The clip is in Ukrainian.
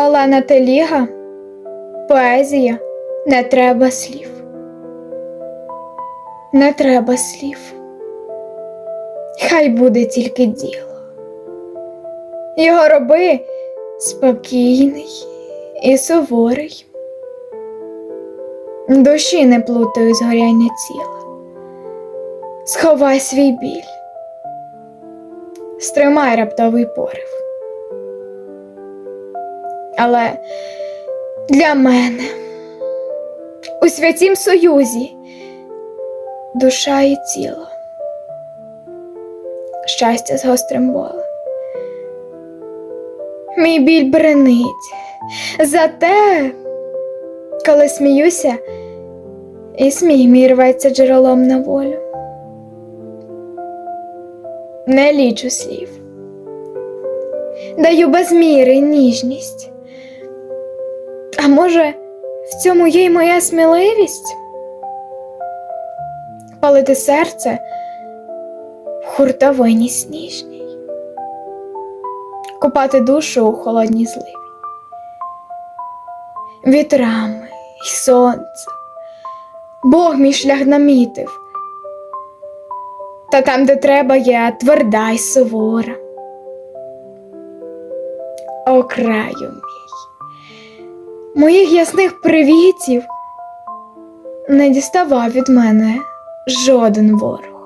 Олена Теліга, поезія не треба слів. Не треба слів. Хай буде тільки діло. Його роби спокійний і суворий. Душі не плутаю згоряння тіла. Сховай свій біль, стримай раптовий порив. Але для мене у святім союзі душа і тіло, щастя з гострим болем. Мій біль бренить, зате, коли сміюся, і сміх мій рветься джерелом на волю. Не лічу слів, даю без міри ніжність. Може, в цьому є й моя сміливість? Палити серце в хуртовині сніжній, купати душу у холодній зливі, вітрами й сонцем, Бог мій шлях намітив, та там, де треба, я тверда й сувора. О, краю мій моїх ясних привітів не діставав від мене жоден ворог.